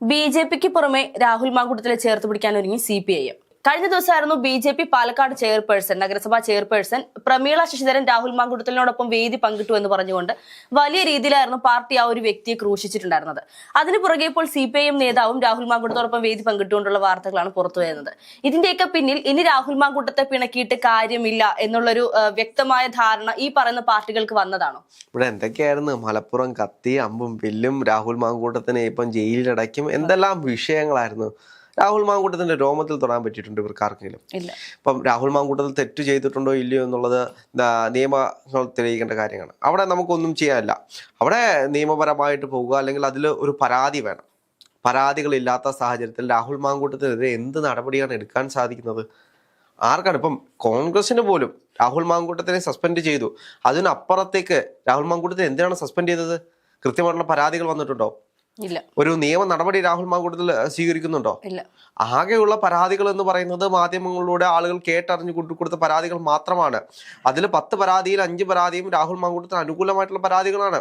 B J പിക്ക് പുറമെ രാഹുൽ മാങ്കൂട്ടത്തിലെ ചേർത്ത് പിടിക്കാൻ ഒരുങ്ങി സി പി ഐ എം. കഴിഞ്ഞ ദിവസമായിരുന്നു B J P Palakkad chairperson നഗരസഭാ ചെയർപേഴ്സൺ പ്രമീള ശശിധരൻ രാഹുൽ മാങ്കുടത്തലിനോടൊപ്പം വേദി പങ്കിട്ടു എന്ന് പറഞ്ഞുകൊണ്ട് വലിയ രീതിയിലായിരുന്നു പാർട്ടി ആ ഒരു വ്യക്തിയെ ക്രൂശിച്ചിട്ടുണ്ടായിരുന്നത്. അതിന് പുറകെ ഇപ്പോൾ സി പി ഐ എം നേതാവും രാഹുൽ മാങ്കൂട്ടത്തോടൊപ്പം വേദി പങ്കിട്ടുകൊണ്ടുള്ള വാർത്തകളാണ് പുറത്തു വരുന്നത്. ഇതിന്റെയൊക്കെ പിന്നിൽ ഇനി രാഹുൽ മാങ്കുട്ടത്തെ പിണക്കിയിട്ട് കാര്യമില്ല എന്നുള്ളൊരു വ്യക്തമായ ധാരണ ഈ പറയുന്ന പാർട്ടികൾക്ക് വന്നതാണോ? ഇവിടെ എന്തൊക്കെയായിരുന്നു? മലപ്പുറം കത്തി അമ്പും വില്ലും രാഹുൽ മാങ്കൂട്ടത്തിനെ ഇപ്പം ജയിലിലടയ്ക്കും എന്തെല്ലാം വിഷയങ്ങളായിരുന്നു രാഹുൽ മാങ്കൂട്ടത്തിന്റെ രോമത്തിൽ തൊടാൻ പറ്റിയിട്ടുണ്ട് ഇവർക്ക് ആർക്കെങ്കിലും? ഇപ്പം രാഹുൽ മാങ്കൂട്ടത്തിൽ തെറ്റ് ചെയ്തിട്ടുണ്ടോ ഇല്ലയോ എന്നുള്ളത് നിയമങ്ങൾ തെളിയിക്കേണ്ട കാര്യമാണ് അവിടെ നമുക്കൊന്നും ചെയ്യാനില്ല. അവിടെ നിയമപരമായിട്ട് പോവുക അല്ലെങ്കിൽ അതിൽ ഒരു പരാതി വേണം. പരാതികളില്ലാത്ത സാഹചര്യത്തിൽ രാഹുൽ മാങ്കൂട്ടത്തിനെതിരെ എന്ത് നടപടിയാണ് എടുക്കാൻ സാധിക്കുന്നത്? ആർക്കാണ്? ഇപ്പം കോൺഗ്രസിന് പോലും രാഹുൽ മാങ്കൂട്ടത്തിനെ സസ്പെൻഡ് ചെയ്തു. അതിനപ്പുറത്തേക്ക് രാഹുൽ മാങ്കൂട്ടത്തിന് എന്തിനാണ് സസ്പെൻഡ് ചെയ്തത്? കൃത്യമായിട്ടുള്ള പരാതികൾ വന്നിട്ടുണ്ടോ? ഒരു നിയമ നടപടി രാഹുൽ മാങ്കൂട്ടത്തിൽ സ്വീകരിക്കുന്നുണ്ടോ? ആകെയുള്ള പരാതികൾ എന്ന് പറയുന്നത് മാധ്യമങ്ങളിലൂടെ ആളുകൾ കേട്ടറിഞ്ഞു കൊടുത്ത പരാതികൾ മാത്രമാണ്. അതിൽ പത്ത് പരാതിയിൽ അഞ്ച് പരാതിയും രാഹുൽ മാങ്കൂട്ടത്തിന് അനുകൂലമായിട്ടുള്ള പരാതികളാണ്.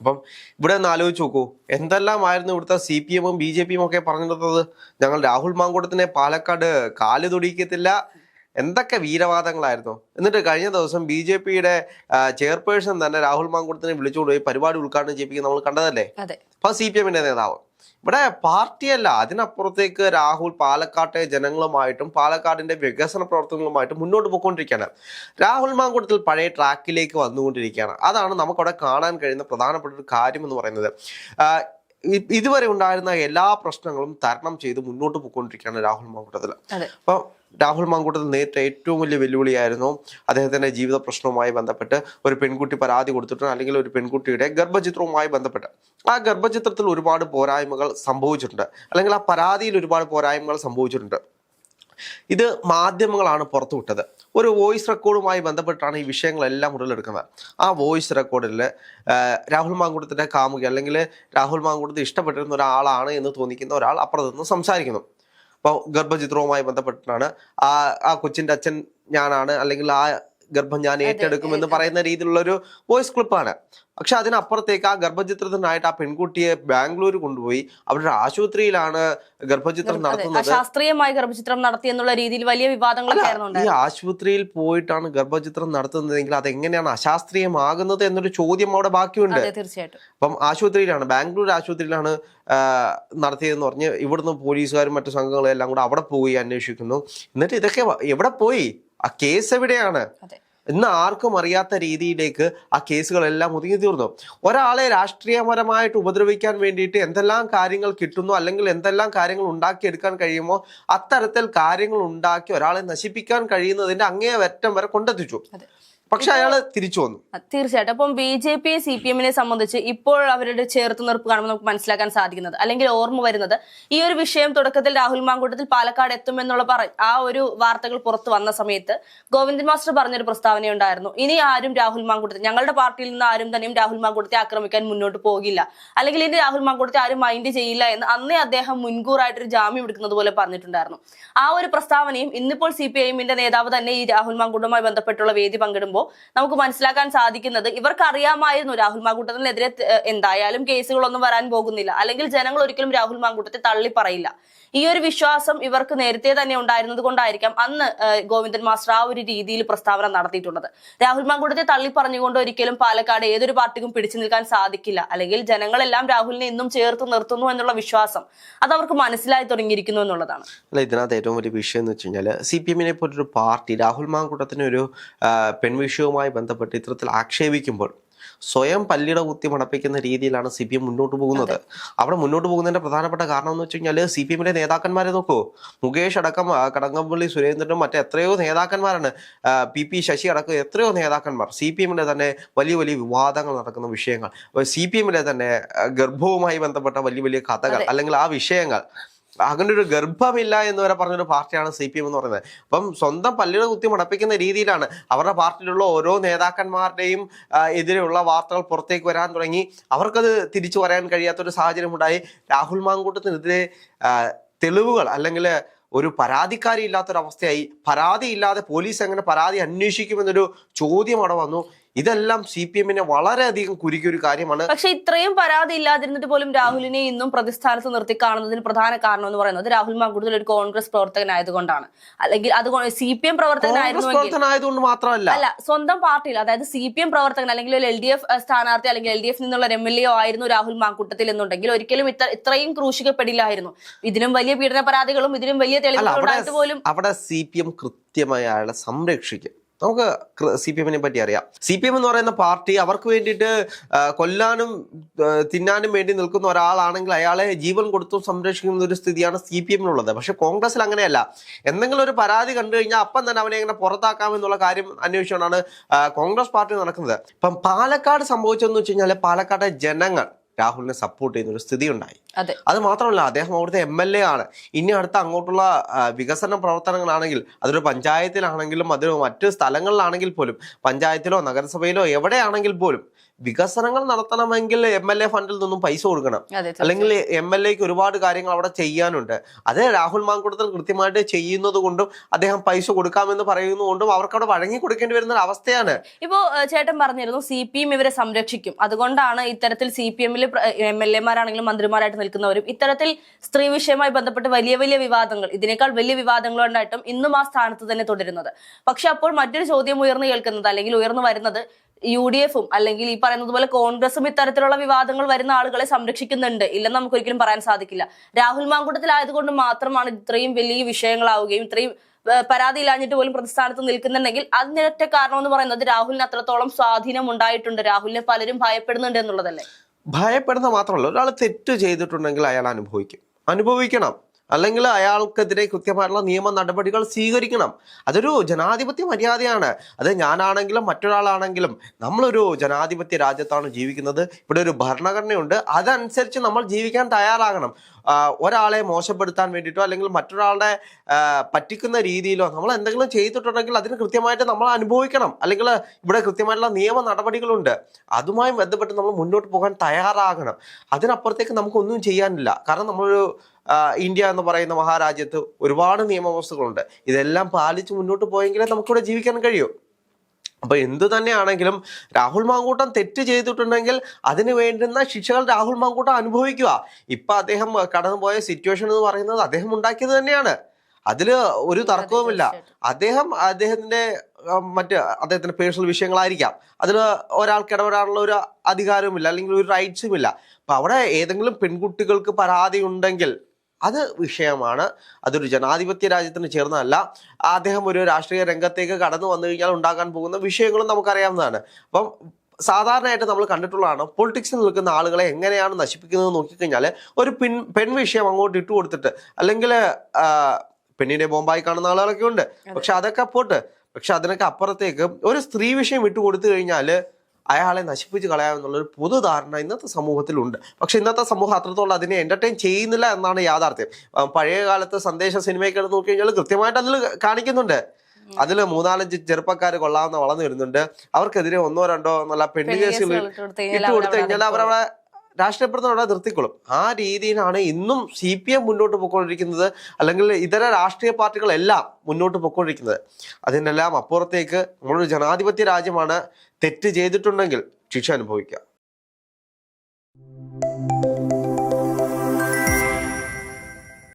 അപ്പം ഇവിടെ ഒന്ന് ആലോചിച്ച് നോക്കൂ. എന്തെല്ലാമായിരുന്നു ഇവിടുത്തെ സി പി എമ്മും ബി ജെ പിയും ഒക്കെ പറഞ്ഞിരുന്നത്? ഞങ്ങൾ രാഹുൽ മാങ്കൂട്ടത്തിനെ പാലക്കാട് കാൽ തൊടിക്കത്തില്ല എന്തൊക്കെ വീരവാദങ്ങളായിരുന്നു? എന്നിട്ട് കഴിഞ്ഞ ദിവസം ബി ജെ പിയുടെ ചെയർപേഴ്സൺ തന്നെ രാഹുൽ മാങ്കുടത്തിനെ വിളിച്ചുകൊണ്ട് പോയി പരിപാടി ഉദ്ഘാടനം ചെയ്യിപ്പിക്കുന്നത് നമ്മൾ കണ്ടതല്ലേ? അപ്പൊ സി പി എമ്മിന്റെ നേതാവ്. ഇവിടെ പാർട്ടിയല്ല അതിനപ്പുറത്തേക്ക് രാഹുൽ പാലക്കാട്ടെ ജനങ്ങളുമായിട്ടും പാലക്കാടിന്റെ വികസന പ്രവർത്തനങ്ങളുമായിട്ടും മുന്നോട്ട് പോയിക്കൊണ്ടിരിക്കുകയാണ്. രാഹുൽ മാങ്കുടത്തിൽ പഴയ ട്രാക്കിലേക്ക് വന്നുകൊണ്ടിരിക്കുകയാണ്. അതാണ് നമുക്കവിടെ കാണാൻ കഴിയുന്ന പ്രധാനപ്പെട്ട ഒരു കാര്യം എന്ന് പറയുന്നത് ഇതുവരെ ഉണ്ടായിരുന്ന എല്ലാ പ്രശ്നങ്ങളും തരണം ചെയ്ത് മുന്നോട്ട് പോയിക്കൊണ്ടിരിക്കുകയാണ് രാഹുൽ മാങ്കുടത്തിൽ അപ്പം രാഹുൽ മാങ്കൂട്ടത്തിൽ നേരിട്ട ഏറ്റവും വലിയ വെല്ലുവിളിയായിരുന്നു അദ്ദേഹത്തിന്റെ ജീവിത പ്രശ്നവുമായി ബന്ധപ്പെട്ട് ഒരു പെൺകുട്ടി പരാതി കൊടുത്തിട്ടുണ്ട് അല്ലെങ്കിൽ ഒരു പെൺകുട്ടിയുടെ ഗർഭചിത്രവുമായി ബന്ധപ്പെട്ട്. ആ ഗർഭചിത്രത്തിൽ ഒരുപാട് പോരായ്മകൾ സംഭവിച്ചിട്ടുണ്ട്. അല്ലെങ്കിൽ ആ പരാതിയിൽ ഒരുപാട് പോരായ്മകൾ സംഭവിച്ചിട്ടുണ്ട്. ഇത് മാധ്യമങ്ങളാണ് പുറത്തുവിട്ടത്. ഒരു വോയിസ് റെക്കോർഡുമായി ബന്ധപ്പെട്ടാണ് ഈ വിഷയങ്ങളെല്ലാം ഉടലെടുക്കുന്നത്. ആ വോയിസ് റെക്കോർഡിൽ രാഹുൽ മാങ്കൂട്ടത്തിന്റെ കാമുകി അല്ലെങ്കിൽ രാഹുൽ മാങ്കൂട്ടത്തിൽ ഇഷ്ടപ്പെട്ടിരുന്ന ഒരാളാണ് എന്ന് തോന്നിക്കുന്ന ഒരാൾ അപ്പുറത്ത് നിന്ന് സംസാരിക്കുന്നു. ഗർഭചിത്രവുമായി ബന്ധപ്പെട്ടിട്ടാണ് ആ ആ കൊച്ചിന്റെ അച്ഛൻ ഞാനാണ് അല്ലെങ്കിൽ ആ ഗർഭം ഞാൻ ഏറ്റെടുക്കുമെന്ന് പറയുന്ന രീതിയിലുള്ള ഒരു വോയിസ് ക്ലിപ്പാണ്. പക്ഷെ അതിനപ്പുറത്തേക്ക് ആ ഗർഭചിത്രത്തിനായിട്ട് ആ പെൺകുട്ടിയെ ബാംഗ്ലൂർ കൊണ്ടുപോയി അവരുടെ ആശുപത്രിയിലാണ് ഗർഭചിത്രം നടത്തുന്നത്. അശാസ്ത്രീയമായി ഗർഭചിത്രം നടത്തി എന്നുള്ള രീതിയിൽ വലിയ വിവാദങ്ങൾ ഈ ആശുപത്രിയിൽ പോയിട്ടാണ് ഗർഭചിത്രം നടത്തുന്നതെങ്കിൽ അതെങ്ങനെയാണ് അശാസ്ത്രീയമാകുന്നത് എന്നൊരു ചോദ്യം അവിടെ ബാക്കിയുണ്ട്. തീർച്ചയായിട്ടും. അപ്പം ആശുപത്രിയിലാണ് ബാംഗ്ലൂർ ആശുപത്രിയിലാണ് നടത്തിയതെന്ന് പറഞ്ഞ് ഇവിടുന്ന് പോലീസുകാരും മറ്റു സംഘങ്ങളും എല്ലാം കൂടെ അവിടെ പോയി അന്വേഷിക്കുന്നു. എന്നിട്ട് ഇതൊക്കെ എവിടെ പോയി? ആ കേസ് എവിടെയാണ്? ഇന്ന് ആർക്കും അറിയാത്ത രീതിയിലേക്ക് ആ കേസുകളെല്ലാം ഒതുങ്ങി തീർന്നു. ഒരാളെ രാഷ്ട്രീയപരമായിട്ട് ഉപദ്രവിക്കാൻ വേണ്ടിയിട്ട് എന്തെല്ലാം കാര്യങ്ങൾ കിട്ടുന്നു അല്ലെങ്കിൽ എന്തെല്ലാം കാര്യങ്ങൾ ഉണ്ടാക്കിയെടുക്കാൻ കഴിയുമോ അത്തരത്തിൽ കാര്യങ്ങൾ ഉണ്ടാക്കി ഒരാളെ നശിപ്പിക്കാൻ കഴിയുന്നതിന്റെ അങ്ങേയറ്റം വരെ കൊണ്ടെത്തിച്ചു. പക്ഷെ അയാൾ തിരിച്ചു വന്നു. തീർച്ചയായിട്ടും. അപ്പം B J P C P എമ്മിനെ സംബന്ധിച്ച് ഇപ്പോൾ അവരുടെ ചേർത്ത് നിർപ്പ് കാണുമ്പോൾ നമുക്ക് മനസ്സിലാക്കാൻ സാധിക്കുന്നത് അല്ലെങ്കിൽ ഓർമ്മ വരുന്നത് ഈ ഒരു വിഷയം തുടക്കത്തിൽ രാഹുൽ മാങ്കൂട്ടത്തിൽ പാലക്കാട് എത്തുമെന്നുള്ള പറ ആ ഒരു വാർത്തകൾ പുറത്തു വന്ന സമയത്ത് ഗോവിന്ദൻ മാസ്റ്റർ പറഞ്ഞൊരു പ്രസ്താവനയുണ്ടായിരുന്നു ഇനി ആരും രാഹുൽ മാങ്കൂട്ടത്തിൽ ഞങ്ങളുടെ പാർട്ടിയിൽ നിന്ന് ആരും തന്നെയും രാഹുൽ മാങ്കൂട്ടത്തെ ആക്രമിക്കാൻ മുന്നോട്ട് പോകില്ല. അല്ലെങ്കിൽ ഇനി രാഹുൽ മാങ്കൂട്ടത്തെ ആരും മൈൻഡ് ചെയ്യില്ല എന്ന് അന്നേ അദ്ദേഹം മുൻകൂറായിട്ടൊരു ജാമ്യം എടുക്കുന്നത് പോലെ പറഞ്ഞിട്ടുണ്ടായിരുന്നു. ആ ഒരു പ്രസ്താവനയും ഇന്നിപ്പോൾ സി പി ഐ എമ്മിന്റെ നേതാവ് തന്നെ ഈ രാഹുൽ മാങ്കൂട്ടുമായി ബന്ധപ്പെട്ടുള്ള വേദി പങ്കിടുമ്പോൾ നമുക്ക് മനസ്സിലാക്കാൻ സാധിക്കുന്നത് ഇവർക്ക് അറിയാമായിരുന്നു രാഹുൽ മാങ്കൂട്ടത്തിനെതിരെ എന്തായാലും കേസുകളൊന്നും വരാൻ പോകുന്നില്ല. അല്ലെങ്കിൽ ജനങ്ങൾ ഒരിക്കലും രാഹുൽ മാങ്കൂട്ടത്തെ തള്ളി പറയില്ല. ഈ ഒരു വിശ്വാസം ഇവർക്ക് നേരത്തെ തന്നെ ഉണ്ടായിരുന്നത് കൊണ്ടായിരിക്കാം അന്ന് ഗോവിന്ദൻ മാസ്റ്റർ ആ ഒരു രീതിയിൽ പ്രസ്താവന നടത്തിയിട്ടുള്ളത്. രാഹുൽ മാങ്കൂട്ടത്തെ തള്ളി പറഞ്ഞുകൊണ്ട് ഒരിക്കലും പാലക്കാട് ഏതൊരു പാർട്ടിക്കും പിടിച്ചു നിൽക്കാൻ സാധിക്കില്ല. അല്ലെങ്കിൽ ജനങ്ങളെല്ലാം രാഹുലിനെ ഇന്നും ചേർത്ത് നിർത്തുന്നു എന്നുള്ള വിശ്വാസം അത് അവർക്ക് മനസ്സിലായി തുടങ്ങിയിരിക്കുന്നു എന്നുള്ളതാണ്. അല്ല ഇതിനകത്ത് ഏറ്റവും വലിയ വിഷയം എന്ന് വെച്ച് കഴിഞ്ഞാൽ സി പി എമ്മിനെ പോലൊരു പാർട്ടി രാഹുൽ മാങ്കൂട്ടത്തിന് ഒരു ആ, പെൺവിഷയവുമായി ബന്ധപ്പെട്ട് ഇത്തരത്തിൽ ആക്ഷേപിക്കുമ്പോൾ സ്വയം പല്ലിട കുത്തി മണപ്പിക്കുന്ന രീതിയിലാണ് സി പി എം മുന്നോട്ട് പോകുന്നത്. അവിടെ മുന്നോട്ട് പോകുന്നതിന്റെ പ്രധാനപ്പെട്ട കാരണം എന്ന് വെച്ച് കഴിഞ്ഞാൽ സി പി എമ്മിന്റെ നേതാക്കന്മാരെ നോക്കൂ. മുകേഷ് അടക്കം കടങ്കംപള്ളി സുരേന്ദ്രനും മറ്റു എത്രയോ നേതാക്കന്മാരാണ്. പി പി ശശി അടക്കം എത്രയോ നേതാക്കന്മാർ. സി പി എമ്മിന്റെ തന്നെ വലിയ വലിയ വിവാദങ്ങൾ നടക്കുന്ന വിഷയങ്ങൾ. സി പി എമ്മിലെ തന്നെ ഗർഭവുമായി ബന്ധപ്പെട്ട വലിയ വലിയ കഥകൾ അല്ലെങ്കിൽ ആ വിഷയങ്ങൾ അങ്ങനെ ഒരു ഗർഭമില്ല എന്ന് വരെ പറഞ്ഞൊരു പാർട്ടിയാണ് സി പി എം എന്ന് പറയുന്നത്. അപ്പം സ്വന്തം പല്ലുകൾ കുത്തി മുടപ്പിക്കുന്ന രീതിയിലാണ് അവരുടെ പാർട്ടിയിലുള്ള ഓരോ നേതാക്കന്മാരുടെയും എതിരെയുള്ള വാർത്തകൾ പുറത്തേക്ക് വരാൻ തുടങ്ങി. അവർക്കത് തിരിച്ചു പറയാൻ കഴിയാത്തൊരു സാഹചര്യം ഉണ്ടായി രാഹുൽ മാങ്കൂട്ടത്തിനെതിരെ തെളിവുകൾ അല്ലെങ്കിൽ ഒരു പരാതിക്കാരി ഇല്ലാത്തൊരവസ്ഥയായി പരാതി ഇല്ലാതെ പോലീസ് എങ്ങനെ പരാതി അന്വേഷിക്കുമെന്നൊരു ചോദ്യം അവിടെ വന്നു. ഇതെല്ലാം സി പി എമ്മിനെ വളരെയധികം കുരുക്കിയ ഒരു കാര്യമാണ്. പക്ഷെ ഇത്രയും പരാതി ഇല്ലാതിരുന്നിട്ട് പോലും രാഹുലിനെ ഇന്നും പ്രതിസ്ഥാനത്ത് നിർത്തി കാണുന്നതിന് പ്രധാന കാരണം എന്ന് പറയുന്നത് രാഹുൽ കൂടുതൽ ഒരു കോൺഗ്രസ് പ്രവർത്തകനായതുകൊണ്ടാണ് അല്ലെങ്കിൽ അത് സി പി എം പ്രവർത്തകനായതുകൊണ്ട് മാത്രമല്ല. അല്ല സ്വന്തം പാർട്ടിയിൽ അതായത് സി പി എം പ്രവർത്തകൻ അല്ലെങ്കിൽ ഒരു എൽ ഡി എഫ് സ്ഥാനാർത്ഥി അല്ലെങ്കിൽ എൽ ഡി എഫ് നിന്നുള്ള എം എൽ എ ആയിരുന്നു രാഹുൽ മാങ്കൂട്ടത്തിൽ എന്നുണ്ടെങ്കിൽ ഒരിക്കലും ഇത്ര ഇത്രയും ക്രൂശിക്കപ്പെടില്ലായിരുന്നു. ഇതിനും വലിയ പീഡന പരാതികളും ഇതിനും വലിയ തെളിവുകളും പോലും അവിടെ സി പി എം കൃത്യമായി അയാളെ സംരക്ഷിക്കും. നമുക്ക് സി പി എമ്മിനെ പറ്റി അറിയാം. സി പി എം എന്ന് പറയുന്ന പാർട്ടി അവർക്ക് വേണ്ടിയിട്ട് കൊല്ലാനും തിന്നാനും വേണ്ടി നിൽക്കുന്ന ഒരാളാണെങ്കിൽ അയാളെ ജീവൻ കൊടുത്തും സംരക്ഷിക്കുന്ന ഒരു സ്ഥിതിയാണ് സി പി എമ്മിനുള്ളത്. പക്ഷെ കോൺഗ്രസിൽ അങ്ങനെയല്ല. എന്തെങ്കിലും ഒരു പരാതി കണ്ടു കഴിഞ്ഞാൽ അപ്പം തന്നെ അവനെ എങ്ങനെ പുറത്താക്കാമെന്നുള്ള കാര്യം അന്വേഷിച്ചുകൊണ്ടാണ് കോൺഗ്രസ് പാർട്ടി നടക്കുന്നത്. ഇപ്പം പാലക്കാട് സംഭവിച്ചതെന്ന് വെച്ച് കഴിഞ്ഞാൽ പാലക്കാട്ടെ ജനങ്ങൾ രാഹുലിനെ സപ്പോർട്ട് ചെയ്യുന്ന ഒരു സ്ഥിതി ഉണ്ടായി അതെ. അത് മാത്രമല്ല അദ്ദേഹം അവിടുത്തെ എം എൽ എ ആണ്. ഇനി അടുത്ത അങ്ങോട്ടുള്ള വികസന പ്രവർത്തനങ്ങളാണെങ്കിൽ അതൊരു പഞ്ചായത്തിലാണെങ്കിലും അത് മറ്റ് സ്ഥലങ്ങളിലാണെങ്കിൽ പോലും പഞ്ചായത്തിലോ നഗരസഭയിലോ എവിടെയാണെങ്കിൽ പോലും വികസനങ്ങൾ നടത്തണമെങ്കിൽ എം എൽ എ ഫണ്ടിൽ നിന്നും പൈസ കൊടുക്കണം. അല്ലെങ്കിൽ എം എൽ എക്ക് ഒരുപാട് കാര്യങ്ങൾ അവിടെ ചെയ്യാനുണ്ട്. അത് രാഹുൽ മാങ്കുടത്തിൽ കൃത്യമായിട്ട് ചെയ്യുന്നത് കൊണ്ടും അദ്ദേഹം പൈസ കൊടുക്കാമെന്ന് പറയുന്നതുകൊണ്ടും അവർക്ക് അവിടെ വഴങ്ങി കൊടുക്കേണ്ടി വരുന്ന അവസ്ഥയാണ്. ഇപ്പോ ചേട്ടൻ പറഞ്ഞിരുന്നു സി പി എം ഇവരെ സംരക്ഷിക്കും. അതുകൊണ്ടാണ് ഇത്തരത്തിൽ സി പി എമ്മിൽ എം എൽ എമാരാണെങ്കിലും മന്ത്രിമാരായിട്ട് നിൽക്കുന്നവരും ഇത്തരത്തിൽ സ്ത്രീ വിഷയവുമായി ബന്ധപ്പെട്ട് വലിയ വലിയ വിവാദങ്ങൾ ഇതിനേക്കാൾ വലിയ വിവാദങ്ങളുണ്ടായിട്ടും ഇന്നും ആ സ്ഥാനത്ത് തന്നെ തുടരുന്നത്. പക്ഷെ അപ്പോൾ മറ്റൊരു ചോദ്യം ഉയർന്നു കേൾക്കുന്നത് അല്ലെങ്കിൽ ഉയർന്നു വരുന്നത് യു ഡി എഫും അല്ലെങ്കിൽ ഈ പറയുന്നത് പോലെ കോൺഗ്രസും ഇത്തരത്തിലുള്ള വിവാദങ്ങൾ വരുന്ന ആളുകളെ സംരക്ഷിക്കുന്നുണ്ട്. ഇല്ലെന്ന് നമുക്ക് ഒരിക്കലും പറയാൻ സാധിക്കില്ല. രാഹുൽ മാങ്കൂട്ടത്തിലായതുകൊണ്ട് മാത്രമാണ് ഇത്രയും വലിയ വിഷയങ്ങളാവുകയും ഇത്രയും പരാതി ഇല്ലാഞ്ഞിട്ട് പോലും പ്രതിസ്ഥാനത്ത് നിൽക്കുന്നുണ്ടെങ്കിൽ അതിനൊറ്റ കാരണം എന്ന് പറയുന്നത് രാഹുലിന് അത്രത്തോളം സ്വാധീനം ഉണ്ടായിട്ടുണ്ട്. രാഹുലിനെ പലരും ഭയപ്പെടുന്നുണ്ട് എന്നുള്ളതല്ലേ? ഭയപ്പെടുന്ന മാത്രമല്ല ഒരാൾ തെറ്റ് ചെയ്തിട്ടുണ്ടെങ്കിൽ അയാൾ അനുഭവിക്കും. അനുഭവിക്കണം. അല്ലെങ്കിൽ അയാൾക്കെതിരെ കൃത്യമായിട്ടുള്ള നിയമ നടപടികൾ സ്വീകരിക്കണം. അതൊരു ജനാധിപത്യ മര്യാദയാണ്. അത് ഞാനാണെങ്കിലും മറ്റൊരാളാണെങ്കിലും നമ്മളൊരു ജനാധിപത്യ രാജ്യത്താണ് ജീവിക്കുന്നത്. ഇവിടെ ഒരു ഭരണഘടനയുണ്ട്. അതനുസരിച്ച് നമ്മൾ ജീവിക്കാൻ തയ്യാറാകണം. ഒരാളെ മോശപ്പെടുത്താൻ വേണ്ടിയിട്ടോ അല്ലെങ്കിൽ മറ്റൊരാളുടെ പറ്റിക്കുന്ന രീതിയിലോ നമ്മൾ എന്തെങ്കിലും ചെയ്തിട്ടുണ്ടെങ്കിൽ അതിന് കൃത്യമായിട്ട് നമ്മൾ അനുഭവിക്കണം. അല്ലെങ്കിൽ ഇവിടെ കൃത്യമായിട്ടുള്ള നിയമ നടപടികളുണ്ട്. അതുമായി ബന്ധപ്പെട്ട് നമ്മൾ മുന്നോട്ട് പോകാൻ തയ്യാറാകണം. അതിനപ്പുറത്തേക്ക് നമുക്കൊന്നും ചെയ്യാനില്ല. കാരണം നമ്മളൊരു ഇന്ത്യ എന്ന് പറയുന്ന മഹാരാജ്യത്ത് ഒരുപാട് നിയമവ്യവസ്ഥകളുണ്ട്. ഇതെല്ലാം പാലിച്ച് മുന്നോട്ട് പോയെങ്കിലേ നമുക്കിവിടെ ജീവിക്കാൻ കഴിയൂ. അപ്പൊ എന്ത് തന്നെയാണെങ്കിലും രാഹുൽ മാങ്കൂട്ടം തെറ്റ് ചെയ്തിട്ടുണ്ടെങ്കിൽ അതിന് വേണ്ടുന്ന ശിക്ഷകൾ രാഹുൽ മാങ്കൂട്ടം അനുഭവിക്കുക. ഇപ്പൊ അദ്ദേഹം കടന്നുപോയ സിറ്റുവേഷൻ എന്ന് പറയുന്നത് അദ്ദേഹം ഉണ്ടാക്കിയത് തന്നെയാണ്. അതിൽ ഒരു തർക്കവുമില്ല. അദ്ദേഹം അദ്ദേഹത്തിന്റെ മറ്റ് അദ്ദേഹത്തിന്റെ പേഴ്സണൽ വിഷയങ്ങളായിരിക്കാം. അതിൽ ഒരാൾക്ക് ഇടപെടാനുള്ള ഒരു അധികാരവുമില്ല അല്ലെങ്കിൽ ഒരു റൈറ്റ്സും ഇല്ല അപ്പൊ അവിടെ ഏതെങ്കിലും പെൺകുട്ടികൾക്ക് പരാതി ഉണ്ടെങ്കിൽ അത് വിഷയമാണ്. അതൊരു ജനാധിപത്യ രാജ്യത്തിന് ചേർന്നതല്ല. അദ്ദേഹം ഒരു രാഷ്ട്രീയ രംഗത്തേക്ക് കടന്നു വന്നു കഴിഞ്ഞാൽ ഉണ്ടാകാൻ പോകുന്ന വിഷയങ്ങളും നമുക്കറിയാവുന്നതാണ്. അപ്പം സാധാരണയായിട്ട് നമ്മൾ കണ്ടിട്ടുള്ളതാണ് പൊളിറ്റിക്സിൽ നിൽക്കുന്ന ആളുകളെ എങ്ങനെയാണ് നശിപ്പിക്കുന്നത് നോക്കിക്കഴിഞ്ഞാൽ ഒരു പിൻ പെൺ വിഷയം അങ്ങോട്ട് ഇട്ടു കൊടുത്തിട്ട് അല്ലെങ്കിൽ പെണ്ണിനെ ബോംബായി കാണുന്ന ആളുകളൊക്കെ ഉണ്ട്. പക്ഷെ അതൊക്കെ പോട്ട്. പക്ഷെ അതിനൊക്കെ അപ്പുറത്തേക്ക് ഒരു സ്ത്രീ വിഷയം ഇട്ട് കൊടുത്തു കഴിഞ്ഞാൽ അയാളെ നശിപ്പിച്ച് കളയാം ഒരു പൊതുധാരണ ഇന്നത്തെ സമൂഹത്തിലുണ്ട്. പക്ഷെ ഇന്നത്തെ സമൂഹം അത്രത്തോളം അതിനെ എന്റർടൈൻ ചെയ്യുന്നില്ല എന്നാണ് യാഥാർത്ഥ്യം. പഴയ കാലത്ത് സന്ദേശ സിനിമയൊക്കെ എടുത്ത് നോക്കി കഴിഞ്ഞാൽ കൃത്യമായിട്ട് അതിൽ കാണിക്കുന്നുണ്ട്. അതിൽ മൂന്നാലഞ്ച് ചെറുപ്പക്കാർ കൊള്ളാവുന്ന വളർന്നു വരുന്നുണ്ട്. അവർക്കെതിരെ ഒന്നോ രണ്ടോ നല്ല പെണ്ണു കേസുകൾ ഇട്ട് കൊടുത്തു കഴിഞ്ഞാൽ അവരവിടെ രാഷ്ട്രീയ പ്രവർത്തനം അവിടെ നിർത്തിക്കൊള്ളും ആ രീതിയിലാണ് ഇന്നും സി പി എം മുന്നോട്ട് പോയിക്കൊണ്ടിരിക്കുന്നത്. അല്ലെങ്കിൽ ഇതര രാഷ്ട്രീയ പാർട്ടികളെല്ലാം മുന്നോട്ട് പോയിക്കൊണ്ടിരിക്കുന്നത്. അതിനെല്ലാം അപ്പുറത്തേക്ക് നമ്മളൊരു ജനാധിപത്യ രാജ്യമാണ് തെറ്റ് ചെയ്തിട്ടുണ്ടെങ്കിൽ ശിക്ഷ അനുഭവിക്കുക